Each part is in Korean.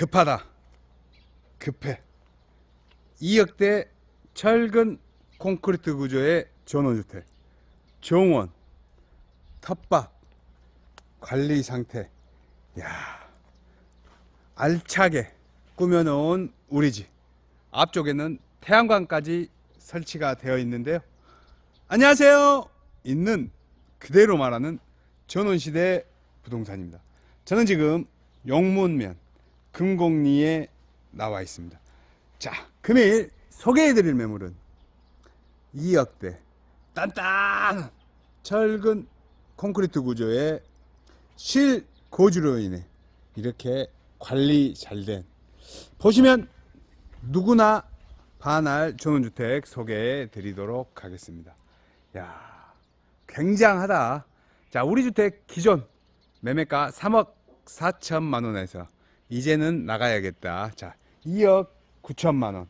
급하다. 급해. 2억대 철근 콘크리트 구조의 전원주택. 정원, 텃밭, 관리 상태. 야 알차게 꾸며놓은 우리 집. 앞쪽에는 태양광까지 설치가 되어 있는데요. 안녕하세요. 있는 그대로 말하는 전원시대 부동산입니다. 저는 지금 영문면 금곡리에 나와 있습니다. 자, 금일 소개해드릴 매물은 2억대 단단한 철근 콘크리트 구조의 실고주로 인해 이렇게 관리 잘 된 보시면 누구나 반할 전원주택 소개해 드리도록 하겠습니다. 야, 굉장하다. 자, 우리 주택 기존 매매가 3억 4천만 원에서 이제는 나가야겠다. 자, 2억 9천만 원.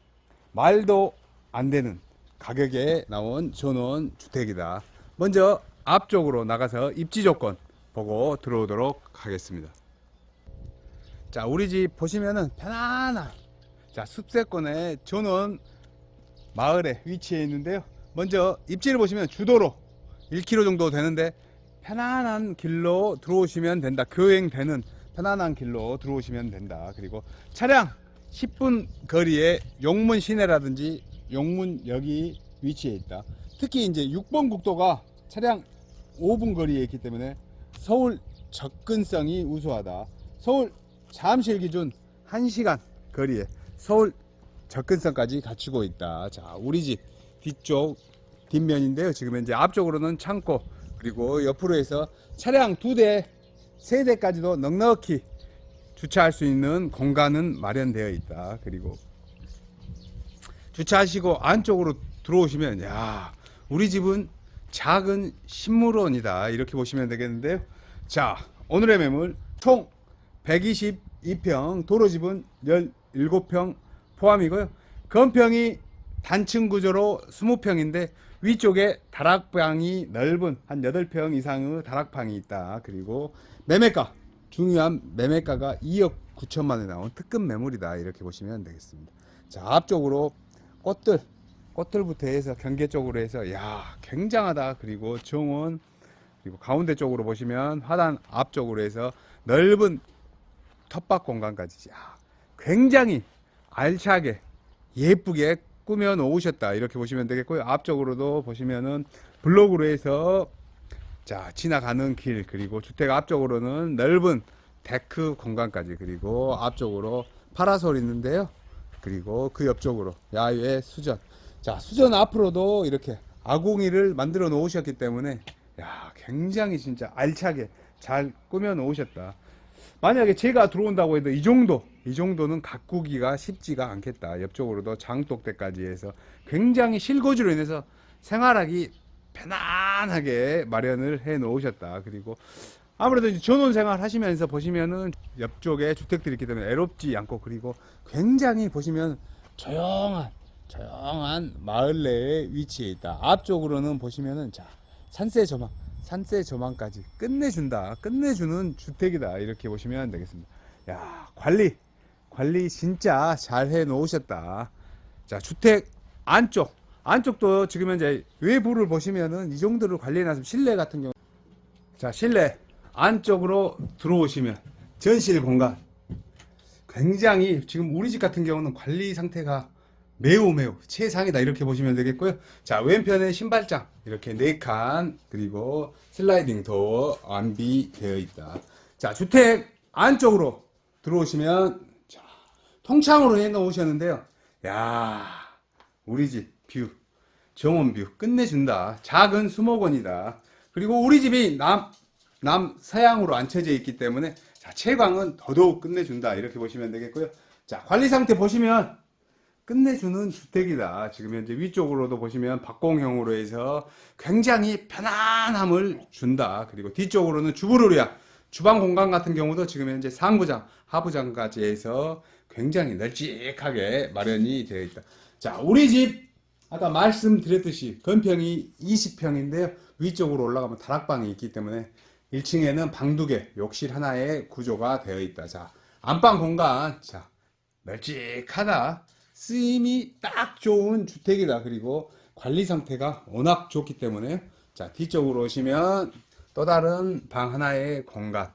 말도 안 되는 가격에 나온 전원 주택이다. 먼저 앞쪽으로 나가서 입지 조건 보고 들어오도록 하겠습니다. 자, 우리 집 보시면은 편안한 자, 숲세권의 전원 마을에 위치해 있는데요. 먼저 입지를 보시면 주도로 1km 정도 되는데 편안한 길로 들어오시면 된다. 교행되는 편안한 길로 들어오시면 된다. 그리고 차량 10분 거리에 용문 시내라든지 용문역이 위치해 있다. 특히 이제 6번 국도가 차량 5분 거리에 있기 때문에 서울 접근성이 우수하다. 서울 잠실 기준 1시간 거리에 서울 접근성까지 갖추고 있다. 자, 우리 집 뒤쪽 뒷면인데요. 지금 현재 앞쪽으로는 창고 그리고 옆으로 해서 차량 두 대, 세 대까지도 넉넉히 주차할 수 있는 공간은 마련되어 있다. 그리고 주차하시고 안쪽으로 들어오시면 야, 우리 집은 작은 식물원이다. 이렇게 보시면 되겠는데요. 자, 오늘의 매물 총 122평, 도로집은 17평 포함이고요. 건평이 단층 구조로 20평인데 위쪽에 다락방이 넓은 한 8평 이상의 다락방이 있다. 그리고 매매가 중요한 매매가가 2억 9천만 원에 나온 특급 매물이다. 이렇게 보시면 되겠습니다. 자, 앞쪽으로 꽃들 꽃들부터 해서 경계 쪽으로 해서 야, 굉장하다. 그리고 정원 그리고 가운데 쪽으로 보시면 화단 앞쪽으로 해서 넓은 텃밭 공간까지 야, 굉장히 알차게 예쁘게 꾸며 놓으셨다. 이렇게 보시면 되겠고요. 앞쪽으로도 보시면은 블록으로 해서 자 지나가는 길 그리고 주택 앞쪽으로는 넓은 데크 공간까지 그리고 앞쪽으로 파라솔 있는데요. 그리고 그 옆쪽으로 야외 수전. 자 수전 앞으로도 이렇게 아궁이를 만들어 놓으셨기 때문에 야 굉장히 진짜 알차게 잘 꾸며 놓으셨다 만약에 제가 들어온다고 해도 이 정도, 이 정도는 가꾸기가 쉽지가 않겠다. 옆쪽으로도 장독대까지 해서 굉장히 실거주로 인해서 생활하기 편안하게 마련을 해 놓으셨다. 그리고 아무래도 전원 생활 하시면서 보시면은 옆쪽에 주택들이 있기 때문에 애롭지 않고 그리고 굉장히 보시면 조용한, 조용한 마을 내에 위치해 있다. 앞쪽으로는 보시면은 자, 산세 조망. 산세 조망까지 끝내준다. 끝내주는 주택이다. 이렇게 보시면 되겠습니다. 야, 관리. 관리 진짜 잘 해 놓으셨다. 자, 주택 안쪽. 안쪽도 지금 현재 외부를 보시면은 이 정도를 관리해 놨으면 실내 같은 경우. 자, 실내 안쪽으로 들어오시면 전실 공간. 굉장히 지금 우리 집 같은 경우는 관리 상태가 매우 매우 최상이다 이렇게 보시면 되겠고요. 자 왼편에 신발장 이렇게 네 칸 그리고 슬라이딩 도어 완비되어 있다. 자 주택 안쪽으로 들어오시면 자 통창으로 해 놓으셨는데요. 야 우리 집 뷰 정원 뷰 끝내준다. 작은 수목원이다. 그리고 우리 집이 남 남 서양으로 앉혀져 있기 때문에 자 채광은 더더욱 끝내준다 이렇게 보시면 되겠고요. 자 관리 상태 보시면 끝내주는 주택이다. 지금 현재 위쪽으로도 보시면 박공형으로 해서 굉장히 편안함을 준다. 그리고 뒤쪽으로는 위한 주방 공간 같은 경우도 지금 현재 상부장, 하부장까지 해서 굉장히 널찍하게 마련이 되어 있다. 자, 우리 집 아까 말씀드렸듯이 건평이 20평인데요. 위쪽으로 올라가면 다락방이 있기 때문에 1층에는 방 두 개, 욕실 하나의 구조가 되어 있다. 자, 안방 공간 자 널찍하다 쓰임이 딱 좋은 주택이다. 그리고 관리 상태가 워낙 좋기 때문에. 자 뒤쪽으로 오시면 또 다른 방 하나의 공간.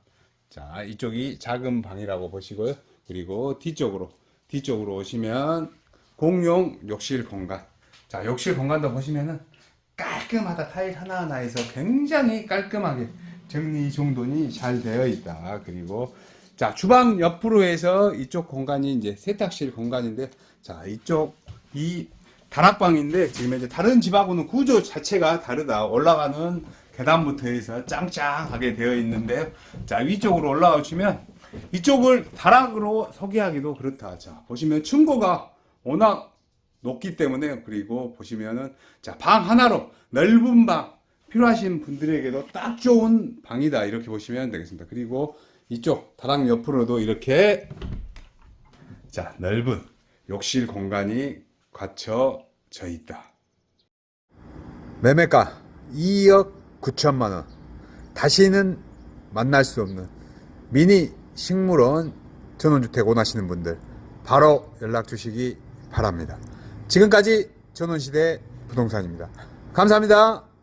자 이쪽이 작은 방이라고 보시고요. 그리고 뒤쪽으로 뒤쪽으로 오시면 공용 욕실 공간. 자 욕실 공간도 보시면은 깔끔하다. 타일 하나하나에서 굉장히 깔끔하게 정리 정돈이 잘 되어 있다. 그리고 자 주방 옆으로 해서 이쪽 공간이 이제 세탁실 공간인데 자 이쪽 이 다락방인데 지금 이제 다른 집하고는 구조 자체가 다르다. 올라가는 계단부터 해서 짱짱하게 되어 있는데요 자 위쪽으로 올라오시면 이쪽을 다락으로 소개하기도 그렇다. 자 보시면 층고가 워낙 높기 때문에 그리고 보시면은 자 방 하나로 넓은 방 필요하신 분들에게도 딱 좋은 방이다. 이렇게 보시면 되겠습니다. 그리고 이쪽 다락 옆으로도 이렇게 자 넓은 욕실 공간이 갖춰져 있다. 매매가 2억 9천만 원. 다시는 만날 수 없는 미니 식물원 전원주택 원하시는 분들 바로 연락 주시기 바랍니다. 지금까지 전원시대 부동산입니다. 감사합니다.